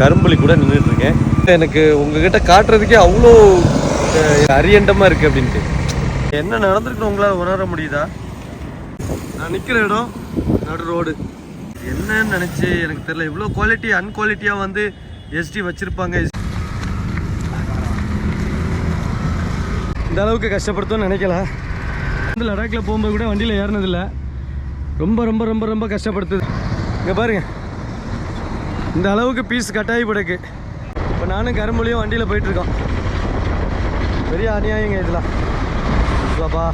கரும்புலி கூட நின்றுட்டு இருக்கேன் எனக்கு உங்ககிட்ட காட்டுறதுக்கே அவ்வளோ அஹ், அரியண்டமா இருக்கு அப்படின்ட்டு. என்ன நடந்திருக்குன்னு உங்களால் உணர முடியுதா? நான் நிற்கிற இடம் நடு ரோடு. என்னன்னு நினச்சி எனக்கு தெரியல. இவ்வளோ குவாலிட்டி அன்குவாலிட்டியாக வந்து எஸ்டி வச்சுருப்பாங்க. இந்த அளவுக்கு கஷ்டப்படுத்தும்னு நினைக்கல. வந்து லடாக்கில் போகும்போது கூட வண்டியில் ஏறினதில்ல. ரொம்ப ரொம்ப ரொம்ப ரொம்ப கஷ்டப்படுத்துது. இங்கே பாருங்க. இந்த அளவுக்கு பீஸ் கட்டாயி படக்கு இப்போ நானும் கரும்புலையும் வண்டியில் போயிட்டுருக்கோம். பெரிய அநியாயங்க இதெல்லாம். பாப்பா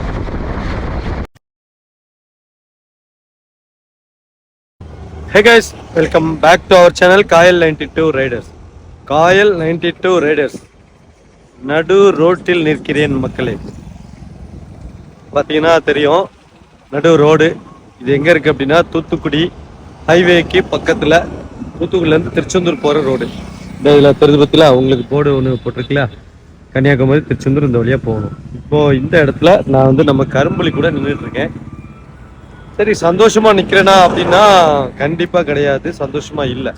hey guys welcome back to our channel Kayal ninety two riders Kayal ninety two riders நடு ரோட்டில் நிற்கிறேன் மக்களே. பார்த்தீங்கன்னா தெரியும் நடு ரோடு. இது எங்கே இருக்குது அப்படின்னா தூத்துக்குடி ஹைவேக்கு பக்கத்தில் தூத்துக்குடிலேருந்து திருச்செந்தூர் போகிற ரோடு இந்த இதில் தெரிஞ்சு பற்றில உங்களுக்கு போர்டு ஒன்று போட்டிருக்கல கன்னியாகுமரி திருச்செந்தூர் இந்த வழியாக போகணும். இப்போது இந்த இடத்துல நான் வந்து நம்ம கரும்புலி கூட நின்றுட்டுருக்கேன் சரி சந்தோஷமா நிற்கிறேனா அப்படின்னா கண்டிப்பா கிடையாது. சந்தோஷமா இல்ல.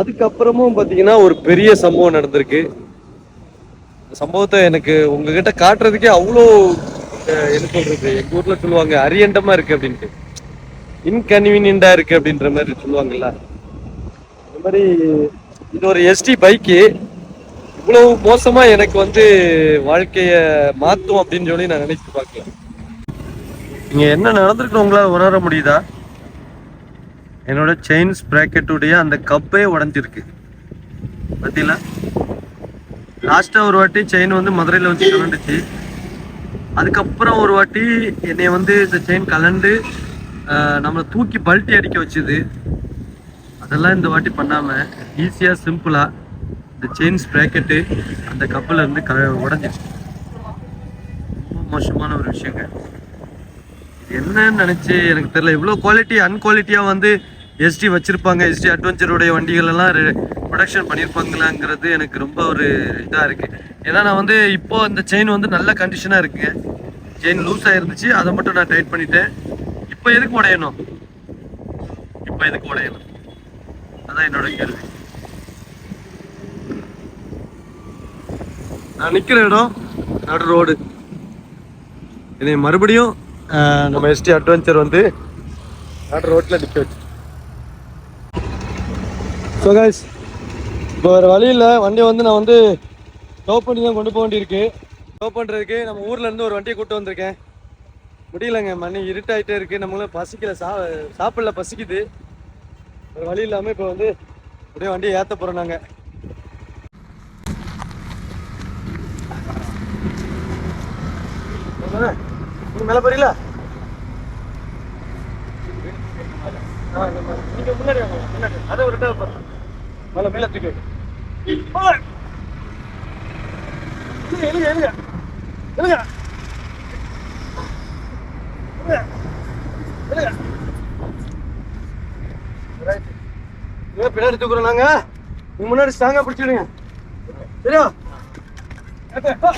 அதுக்கப்புறமும் பாத்தீங்கன்னா ஒரு பெரிய சம்பவம் நடந்திருக்கு. சம்பவத்தை எனக்கு உங்ககிட்ட காட்டுறதுக்கே அவ்வளோ என்ன சொல்றது? எங்க ஊர்ல சொல்லுவாங்க அரியண்டமா இருக்கு அப்படின்ட்டு. இன்கன்வீனியண்டா இருக்கு அப்படின்ற மாதிரி சொல்லுவாங்கல்ல. இந்த மாதிரி இது ஒரு எஸ்டி பைக்கு இவ்வளவு மோசமா எனக்கு வந்து வாழ்க்கைய மாத்தும் அப்படின்னு சொல்லி நான் நினைச்சு பார்க்கல. இங்க என்ன நடந்திருக்கு உங்களால உணர முடியுதா? என்னோட செயின்ஸ் உடைய அந்த கப்பே உடஞ்சிருக்கு. பார்த்தீங்களா லாஸ்டா ஒரு வாட்டி செயின் வந்து மதுரையில் வச்சு கலண்டுச்சு அதுக்கப்புறம் ஒரு வாட்டி என்னை வந்து இந்த செயின் கலண்டு நம்மளை தூக்கி பல்ட்டி அடிக்க வச்சுது. அதெல்லாம் இந்த வாட்டி பண்ணாமல் ஈஸியாக சிம்பிளாக இந்த செயின்ஸ் ப்ராக்கெட்டு அந்த கப்பில் இருந்து க உடஞ்சிச்சு ரொம்ப மோசமான ஒரு விஷயங்க. என்னன்னு நினச்சி எனக்கு தெரியல. இவ்வளோ குவாலிட்டி அன்குவாலிட்டியாக வந்து எஸ்டி வச்சுருப்பாங்க. எஸ்டி அட்வென்ச்சருடைய வண்டிகள் எல்லாம் ப்ரொடக்ஷன் பண்ணியிருப்பாங்களாங்கிறது எனக்கு ரொம்ப ஒரு இதாக இருக்குது ஏன்னா நான் வந்து இப்போது அந்த செயின் வந்து நல்ல கண்டிஷனாக இருக்குங்க. செயின் லூஸ் இருந்துச்சு. அதை மட்டும் நான் டைட் பண்ணிட்டேன். இப்போ எதுக்கு உடையணும்? இப்போ எதுக்கு உடையணும்? அதான் என்னோட கேள்வி. நான் நிற்கிற இடம் நடு ரோடு. இதை மறுபடியும் நம்ம எஸ்டி அட்வென்ச்சர் வந்து நடு ரோட்டில் நிற்க வச்சு. ஸோ கைஸ் இப்போ வேறு வழி இல்லை வண்டியை வந்து நான் வந்து டோ பண்ணி தான் கொண்டு போக வேண்டியிருக்கு. டோ பண்ணுறதுக்கு நம்ம ஊர்லேருந்து ஒரு வண்டியை கூப்பிட்டு வந்திருக்கேன். முடியலங்க மணி இருட்டாயிட்டே இருக்கு. நம்மளும் பசிக்கல சா சாப்பிடல பசிக்குது. ஒரு வழி இல்லாமல் இப்போ வந்து அப்படியே வண்டியை ஏற்ற போகிறோம் நாங்கள் மேலே போறீங்களா? நீங்க முன்னாடி முன்னாடி. அதை ஒரு பாருங்க. மேல மேல தூக்கி. எழுங்க எழுங்க எழுங்க எழுங்க எழுங்க. எழுங்க. Right. இவன் பின்னாடி தூக்குறோம் நாங்க நீங்க முன்னாடி ஸ்ட்ராங்கா பிடிச்சிடுங்க சரியா ஏத்து, போ.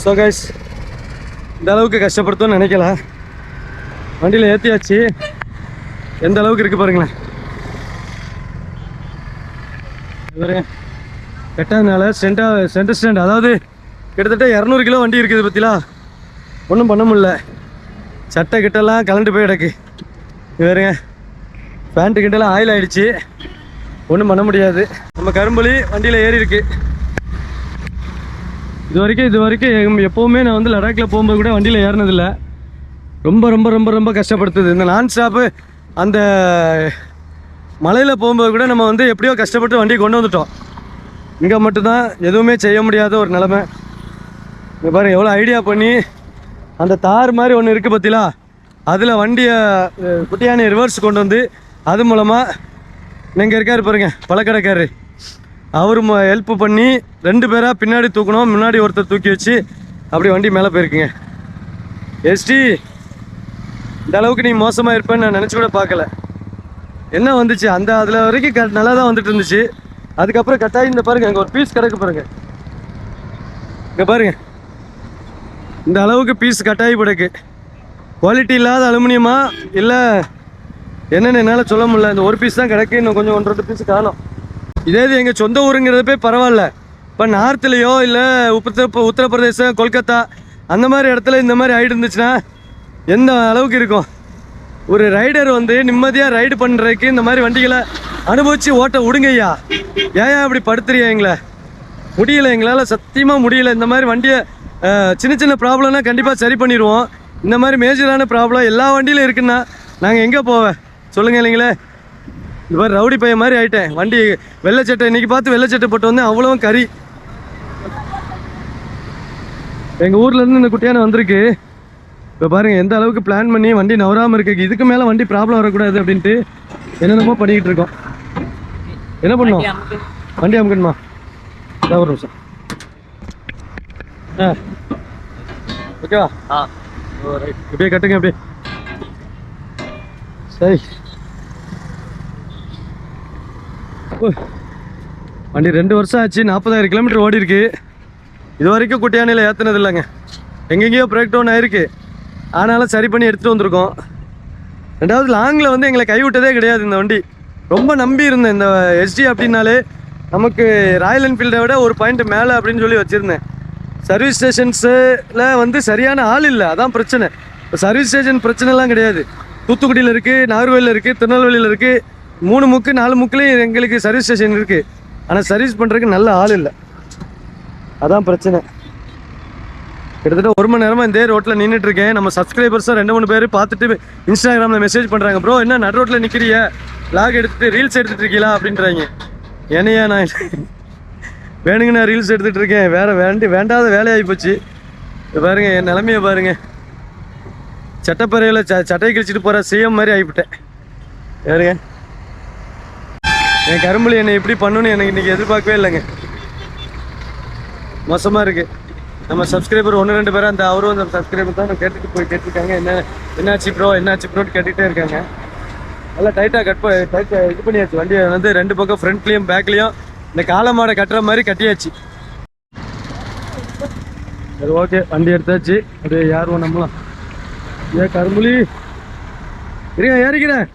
ஸோ கைஸ் இந்த அளவுக்கு கஷ்டப்படுத்தும்னு நினைக்கல வண்டியில் ஏற்றியாச்சு எந்த அளவுக்கு இருக்கு பாருங்களேன். இது கெட்டதுனால சென்டா சென்டர் ஸ்டாண்ட் அதாவது கிட்டத்தட்ட இரநூறு கிலோ வண்டி இருக்குது பற்றிலா ஒன்றும் பண்ண முடில சட்டை கிட்டலாம் கலண்டு போய் கிடக்கு. இது பேண்ட்டு கிட்டலாம் ஆயில் ஆகிடுச்சு ஒன்றும் பண்ண முடியாது. நம்ம கரும்புலி வண்டியில் ஏறி இருக்கு. இது வரைக்கும் இது வரைக்கும் எப்போவுமே நான் வந்து லடாக்கில் போகும்போது கூட வண்டியில் ஏறினதில்லை. ரொம்ப ரொம்ப ரொம்ப ரொம்ப கஷ்டப்படுத்துது. இந்த நான் ஸ்டாப்பு அந்த மலையில் போகும்போது கூட நம்ம வந்து எப்படியோ கஷ்டப்பட்டு வண்டியை கொண்டு வந்துட்டோம். இங்கே மட்டும்தான் எதுவுமே செய்ய முடியாத ஒரு நிலமை. இங்கே பாருங்க எவ்வளோ ஐடியா பண்ணி அந்த தார் மாதிரி ஒன்று இருக்குது பார்த்தீங்களா அதில் வண்டியை அஹ், குட்டியானை ரிவர்ஸ் கொண்டு வந்து அது மூலமாக நீங்கள் இருக்கார் பாருங்க பழக்கடைக்காரரு அவர் ஹெல்ப் பண்ணி ரெண்டு பேராக பின்னாடி தூக்கணும் முன்னாடி ஒருத்தர் தூக்கி வச்சு அப்படி வண்டி மேலே போயிருக்குங்க. எஸ்டி இந்த அளவுக்கு நீ மோசமாக இருப்பேன்னு நான் நினச்சி கூட பார்க்கல. என்ன வந்துச்சு? அந்த அதில் வரைக்கும் க நல்லா தான் வந்துட்டு இருந்துச்சு. அதுக்கப்புறம் கட்டாயி இந்த பாருங்கள் அங்கே ஒரு பீஸ் கிடக்கு பாருங்கள் இங்கே பாருங்கள் இந்த அளவுக்கு பீஸ் கட்டாயி கிடக்கு. குவாலிட்டி இல்லாத அலுமினியமா இல்லை என்னென்னு என்னால் சொல்ல முடியல. இந்த ஒரு பீஸ் தான் கிடக்கு. இன்னும் கொஞ்சம் ஒன்று ரெண்டு பீஸ் காணும். இதே இது எங்கள் சொந்த ஊருங்கிறதப்பே பரவாயில்ல. இப்போ நார்த்துலேயோ இல்லை உத்தர உத்தரப்பிரதேசம் கொல்கத்தா அந்த மாதிரி இடத்துல இந்த மாதிரி ஆகிட்டு இருந்துச்சுன்னா எந்த அளவுக்கு இருக்கும்? ஒரு ரைடர் வந்து நிம்மதியாக ரைடு பண்ணுறதுக்கு இந்த மாதிரி வண்டிகளை அனுபவித்து ஓட்ட விடுங்கய்யா ஏன் இப்படி படுத்துறியா எங்களை? முடியல எங்களால் சத்தியமாக முடியல. இந்த மாதிரி வண்டியை சின்ன சின்ன ப்ராப்ளம்னா கண்டிப்பாக சரி பண்ணிடுவோம். இந்த மாதிரி மேஜரான ப்ராப்ளம் எல்லா வண்டியிலும் இருக்குன்னா நாங்கள் எங்கே போவேன்? சொல்லுங்கள் இல்லைங்களே. இந்த மாதிரி ரவுடி பையன் மாதிரி ஆகிட்டேன் வண்டி வெள்ளை சட்டை பார்த்து வெள்ளை சட்டை போட்டு வந்தேன். அவ்வளவும் கறி. எங்கள் ஊர்லேருந்து இந்த குட்டியான வந்திருக்கு. இப்போ பாருங்க எந்த அளவுக்கு பிளான் பண்ணி வண்டி நவராமல் இருக்கு இதுக்கு மேலே வண்டி ப்ராப்ளம் வரக்கூடாது அப்படின்ட்டு என்னென்னமோ பண்ணிக்கிட்டு இருக்கோம். என்ன பண்ணோம் வண்டி அமுக்கணுமா? ஒரு நிமிஷம். ஆ. ஓகேவா? ஆ. இப்படியே கட்டுங்க அப்படியே. சரி. ஓ. வண்டி ரெண்டு வருஷம் ஆச்சு நாற்பதாயிரம் கிலோமீட்டர் ஓடி இருக்கு இது வரைக்கும் குட்டியானையில் ஏற்றுனது இல்லைங்க. எங்கெங்கேயோ பிரேக் டவுன் ஆயிருக்கு. ஆனாலும் சரி பண்ணி எடுத்துகிட்டு வந்திருக்கோம். ரெண்டாவது லாங்கில் வந்து எங்களை கைவிட்டதே கிடையாது இந்த வண்டி. ரொம்ப நம்பி இருந்தேன் இந்த எஸ்டி அப்படின்னாலே. நமக்கு ராயல் என்ஃபீல்டை விட ஒரு பாயிண்ட் மேலே அப்படின்னு சொல்லி வச்சுருந்தேன். சர்வீஸ் ஸ்டேஷன்ஸில் வந்து சரியான ஆள் இல்லை. அதான் பிரச்சனை. இப்போ சர்வீஸ் ஸ்டேஷன் பிரச்சனைலாம் கிடையாது. தூத்துக்குடியில் இருக்குது நாகர்கோவில் இருக்குது திருநெல்வேலியில் இருக்குது மூணு முக்கு நாலு முக்குலேயும் எங்களுக்கு சர்வீஸ் ஸ்டேஷன் இருக்குது ஆனால் சர்வீஸ் பண்ணுறதுக்கு நல்ல ஆள் இல்லை. அதான் பிரச்சனை. கிட்டத்தட்ட ஒரு மணி நேரமாக இதே ரோட்டில் நின்றுட்டு இருக்கேன் நம்ம சப்ஸ்கிரைபர்ஸும் ரெண்டு மூணு பேர் பார்த்துட்டு இன்ஸ்டாகிராமில் மெசேஜ் பண்ணுறாங்க ப்ரோ என்ன நடு ரோட்டில் நிற்கிறிய லாக் எடுத்துட்டு ரீல்ஸ் எடுத்துட்டு இருக்கீங்களா அப்படின்றாங்க. என்னையா நான்? வேணுங்க நான் ரீல்ஸ் எடுத்துட்டு இருக்கேன் வேற வேண்டி வேண்டாத வேலையாகி போச்சு பாருங்க என் நிலமைய பாருங்க. சட்டப்பறையில் ச சட்டையை கிழிச்சிட்டு போகிற சிஎம் மாதிரி ஆகிவிட்டேன் வேறுங்க என் கரும்புலி என்னை இப்படி பண்ணணும்னு எனக்கு இன்னைக்கு எதிர்பார்க்கவே இல்லைங்க. மோசமாக இருக்குது நம்ம சப்ஸ்கிரைபர் ஒன்று ரெண்டு பேரும் அந்த அவரும் அந்த சப்ஸ்கிரைபர் தான் கேட்டுட்டு போய் கேட்டிருக்காங்க. என்ன என்னாச்சு ப்ரோ என்னாச்சு ப்ரோன்னு கேட்டுகிட்டே இருக்காங்க. நல்லா டைட்டாக கட் டைட்டாக இது பண்ணியாச்சு. வண்டியை வந்து ரெண்டு பக்கம் ஃப்ரண்ட்லேயும் பேக்லேயும் இந்த காளை மாடை கட்டுற மாதிரி கட்டியாச்சு. சரி ஓகே வண்டி எடுத்தாச்சு. அது யாரும் நம்மளாம் ஏ கரும்புலி இருங்க ஏறிக்கிறேன்.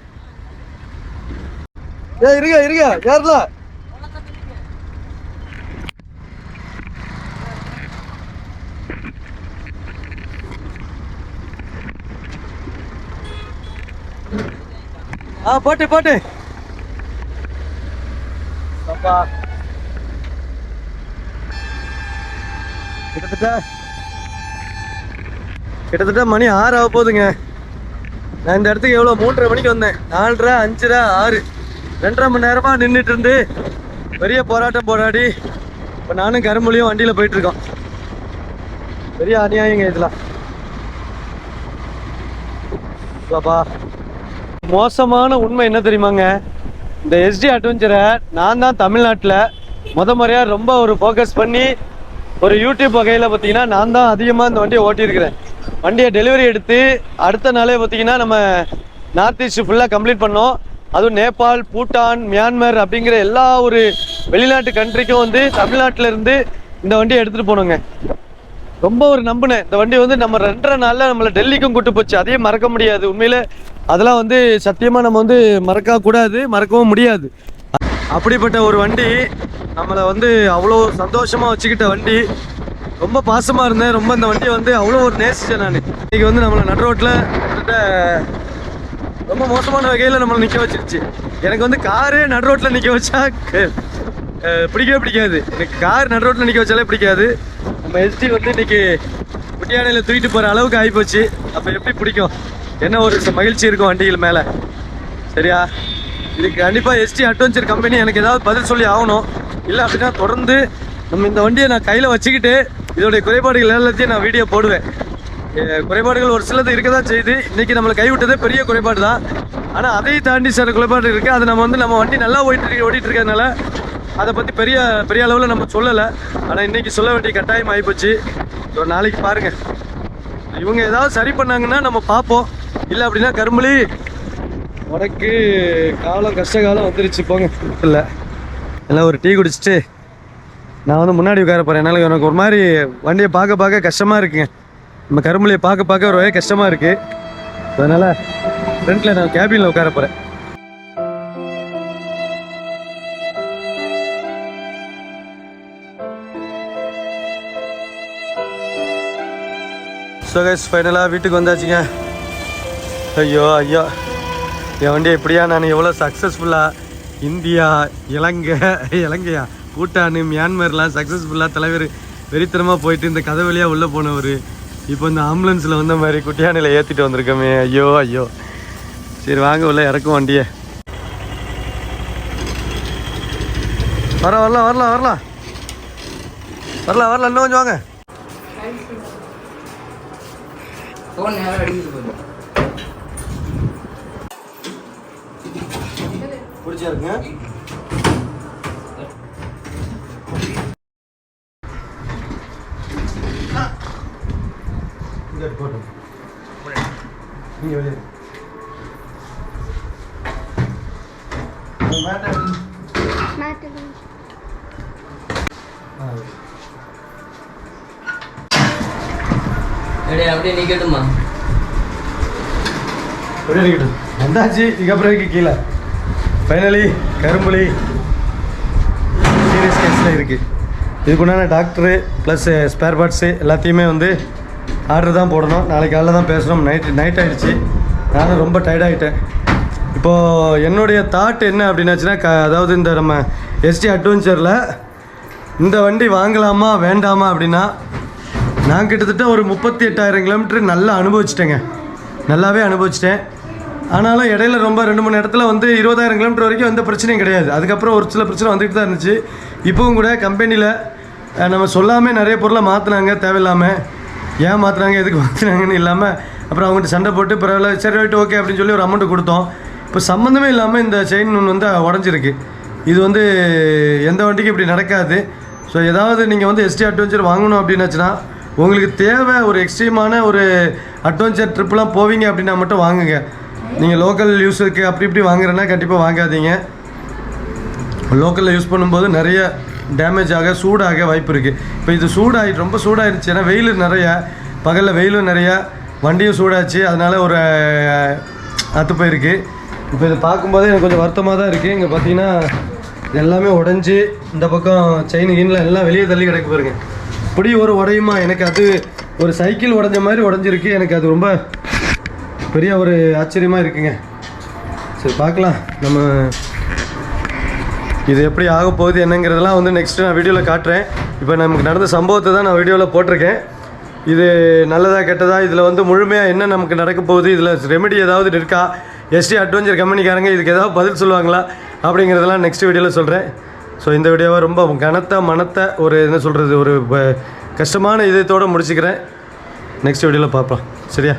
ஏ இருங்க இருங்க. யாருலாம் ஆ போட்டு போட்டு. அப்பா. கிட்டத்தட்ட கிட்டத்தட்ட மணி ஆறு ஆக போகுதுங்க நான் இந்த இடத்துக்கு எவ்வளோ? மூன்றரை மணிக்கு வந்தேன். நாலரை அஞ்சரை ஆறு. ரெண்டரை மணி நேரமாக நின்றுட்டு இருந்து பெரிய போராட்டம் போராடி இப்போ நானும் கரும்புலியும் வண்டியில் போயிட்டு இருக்கோம் பெரிய அநியாயங்க இதெல்லாம். பாப்பா மோசமான உண்மை என்ன தெரியுமாங்க? இந்த எஸ்டி அட்வென்ச்சரை நான் தான் தமிழ்நாட்டில் முத முறையாக ரொம்ப ஒரு ஃபோக்கஸ் பண்ணி ஒரு யூடியூப் வகையில் பார்த்தீங்கன்னா நான் தான் அதிகமாக இந்த வண்டியை ஓட்டியிருக்கிறேன். வண்டியை டெலிவரி எடுத்து அடுத்த நாளே பார்த்தீங்கன்னா நம்ம நார்த் ஈஸ்ட் ஃபுல்லாக கம்ப்ளீட் பண்ணோம். அதுவும் நேபாள் பூட்டான் மியான்மர் அப்படிங்கிற எல்லா ஒரு வெளிநாட்டு கண்ட்ரிக்கும் வந்து தமிழ்நாட்டிலேருந்து இந்த வண்டியை எடுத்துகிட்டு போனோங்க. ரொம்ப ஒரு நம்பினேன். இந்த வண்டி வந்து நம்ம ரெண்டரை நாளில் நம்மளை டெல்லிக்கும் கூட்டு போச்சு. அதையும் மறக்க முடியாது. உண்மையில் அதெல்லாம் வந்து சத்தியமாக நம்ம வந்து மறக்கக்கூடாது மறக்கவும் முடியாது. அப்படிப்பட்ட ஒரு வண்டி நம்மளை வந்து அவ்வளோ சந்தோஷமாக வச்சுக்கிட்ட வண்டி ரொம்ப பாசமாக இருந்தேன். ரொம்ப இந்த வண்டியை வந்து அவ்வளோ ஒரு நேசிச்சேன் நான். இன்றைக்கி வந்து நம்மளை நடு ரோட்டில் கிட்டத்தட்ட ரொம்ப மோசமான வகையில் நம்மளை நிற்க வச்சிருச்சு. எனக்கு வந்து காரே நடு ரோட்டில் நிற்க வச்சா பிடிக்கவே பிடிக்காது. எனக்கு கார் நடு ரோட்டில் நிற்க வச்சாலே பிடிக்காது. நம்ம எஸ்டி வந்து இன்னைக்கு குட்டியானையில் தூக்கிட்டு போகிற அளவுக்கு ஆகிப்போச்சு அப்போ எப்படி பிடிக்கும்? என்ன ஒரு மகிழ்ச்சி இருக்கும் வண்டிகள் மேலே? சரியா? இதுக்கு கண்டிப்பாக எஸ்டி அட்வென்ச்சர் கம்பெனி எனக்கு ஏதாவது பதில் சொல்லி ஆகணும். இல்லை அப்படின்னா தொடர்ந்து நம்ம இந்த வண்டியை நான் கையில் வச்சுக்கிட்டு இதோடைய குறைபாடுகள் எல்லாத்தையும் நான் வீடியோ போடுவேன். குறைபாடுகள் ஒரு சிலது இருக்க தான் செய்யுது இன்றைக்கி நம்மளை கைவிட்டதே பெரிய குறைபாடு தான். ஆனால் அதையும் தாண்டி சில குறைபாடு இருக்குது அது நம்ம வந்து நம்ம வண்டி நல்லா ஓடிட்டு ஓடிட்டு இருக்கிறதுனால அதை பற்றி பெரிய பெரிய அளவில் நம்ம சொல்லலை. ஆனால் இன்றைக்கி சொல்ல வேண்டிய கட்டாயம் ஆகிப்போச்சு ஒரு நாளைக்கு பாருங்கள் இவங்க ஏதாவது சரி பண்ணாங்கன்னா நம்ம பார்ப்போம். இல்லை அப்படின்னா கரும்புலி. உனக்கு காலம் கஷ்ட காலம் வந்துருச்சு போங்க. இல்லை. எல்லாம் ஒரு டீ குடிச்சிட்டு நான் வந்து முன்னாடி உட்கார போகிறேன் என்னால் எனக்கு ஒரு மாதிரி வண்டியை பார்க்க பார்க்க கஷ்டமாக இருக்குங்க. நம்ம கரும்புலியை பார்க்க பார்க்க ரொம்பவே கஷ்டமாக இருக்குது அதனால் ஃப்ரண்ட்டில் நான் கேபினில் உட்கார போகிறேன் ஸோ கைஸ் ஃபைனலாக வீட்டுக்கு வந்தாச்சுங்க. ஐயோ ஐயோ. என் வண்டி எப்படியா நான் எவ்வளோ சக்ஸஸ்ஃபுல்லாக இந்தியா இலங்கை இலங்கையா? பூட்டானு மியான்மர்லாம் சக்ஸஸ்ஃபுல்லாக தலைவர் வெறித்தனமாக போயிட்டு இந்த கதை வழியாக உள்ளே போனவர். இப்போ இந்த ஆம்புலன்ஸில் வந்த மாதிரி குட்டியானையில் ஏற்றிட்டு வந்திருக்கோமே. ஐயோ ஐயோ. சரி வாங்க உள்ள இறக்கும் வண்டியை. வர வரலாம் வரலாம் வரலாம். வரலாம் வரலாம் இன்னும் கொஞ்சம் வாங்க. பிடிச்சா இருக்குங்க இங்க போட்டும் நீங்க வெளியே அப்படியே நிக்கட்டுமா. வந்தாச்சு. இதுக்கப்புறம் கீழே. ஃபைனலி கரும்புலி சீரியஸ் கேஸில் இருக்குது இதுக்குண்டான டாக்டரு ப்ளஸ் ஸ்பேர் பார்ட்ஸு எல்லாத்தையுமே வந்து ஆர்டர் தான் போடணும். நாளைக்கு காலைல தான் பேசுகிறோம் நைட்டு நைட் ஆகிடுச்சு நானும் ரொம்ப டயர்டாகிட்டேன் இப்போது என்னுடைய தாட் என்ன அப்படின்னாச்சுன்னா க அதாவது இந்த நம்ம எஸ்டி அட்வென்ச்சரில் இந்த வண்டி வாங்கலாமா வேண்டாமா அப்படின்னா நான் கிட்டத்தட்ட ஒரு முப்பத்தி எட்டாயிரம் கிலோமீட்டர் நல்லா அனுபவிச்சிட்டேங்க. நல்லாவே அனுபவிச்சிட்டேன். ஆனாலும் இடையில ரொம்ப ரெண்டு மூணு இடத்துல வந்து இருபதாயிரம் கிலோமீட்டர் வரைக்கும் எந்த பிரச்சனையும் கிடையாது. அதுக்கப்புறம் ஒரு சில பிரச்சனை வந்துட்டு தான் இருந்துச்சு. இப்போவும் கூட கம்பெனியில் நம்ம சொல்லாமல் நிறைய பொருளை மாற்றினாங்க தேவையில்லாமல் ஏன் மாற்றினாங்க எதுக்கு மாற்றினாங்கன்னு இல்லாமல் அப்புறம் அவங்ககிட்ட சண்டை போட்டு பரவாயில்ல சரி ரைட்டு ஓகே அப்படின்னு சொல்லி ஒரு அமௌண்ட்டு கொடுத்தோம். இப்போ சம்மந்தமே இல்லாமல் இந்த செயின் ஒன்று வந்து உடஞ்சிருக்கு. இது வந்து எந்த வண்டிக்கும் இப்படி நடக்காது. ஸோ ஏதாவது நீங்கள் வந்து எஸ்டி அட்வென்ச்சர் வாங்கணும் அப்படின்னாச்சுன்னா உங்களுக்கு தேவை ஒரு எக்ஸ்ட்ரீமான ஒரு அட்வென்ச்சர் ட்ரிப்லாம் போவீங்க அப்படின்னா மட்டும் வாங்குங்க. நீங்கள் லோக்கல் யூஸுக்கு அப்படி இப்படி வாங்குறேன்னா கண்டிப்பாக வாங்காதீங்க. லோக்கலில் யூஸ் பண்ணும்போது நிறைய டேமேஜ் ஆக சூடாக வாய்ப்பு இருக்குது இப்போ இது சூடாகி ரொம்ப சூடாயிருச்சு. ஏன்னா வெயில் நிறையா பகலில் வெயிலும் நிறையா வண்டியும் சூடாச்சு. அதனால் ஒரு அத்து போயிருக்கு. இப்போ இதை பார்க்கும்போது எனக்கு கொஞ்சம் வருத்தமாக தான் இருக்குது இங்கே பார்த்தீங்கன்னா எல்லாமே உடஞ்சி இந்த பக்கம் செயின் கீனில் எல்லாம் வெளியே தள்ளி கிடக்கு பாருங்க. இப்படி ஒரு உடையுமா? எனக்கு அது ஒரு சைக்கிள் உடஞ்ச மாதிரி உடஞ்சிருக்கு. எனக்கு அது ரொம்ப பெரிய ஒரு ஆச்சரியமாக இருக்குங்க. சரி பார்க்கலாம். நம்ம இது எப்படி ஆக போகுது என்னங்கிறதெல்லாம் வந்து நெக்ஸ்ட்டு நான் வீடியோவில் காட்டுறேன். இப்போ நமக்கு நடந்த சம்பவத்தை தான் நான் வீடியோவில் போட்டிருக்கேன். இது நல்லதா கெட்டதா இதில் வந்து முழுமையாக என்ன நமக்கு நடக்க போகுது இதில் ரெமெடி ஏதாவது இருக்கா? எஸ்டி அட்வென்ச்சர் கம்பெனிக்காரங்க இதுக்கு ஏதாவது பதில் சொல்லுவாங்களா? அப்படிங்கிறதெல்லாம் நெக்ஸ்ட் வீடியோவில் சொல்கிறேன் ஸோ இந்த வீடியோவை ரொம்ப கனத்த மனத்த ஒரு என்ன சொல்கிறது ஒரு ப- கஷ்டமான இதயத்தோடு முடிச்சுக்கிறேன். நெக்ஸ்ட் வீடியோவில் பார்ப்போம். சரியா?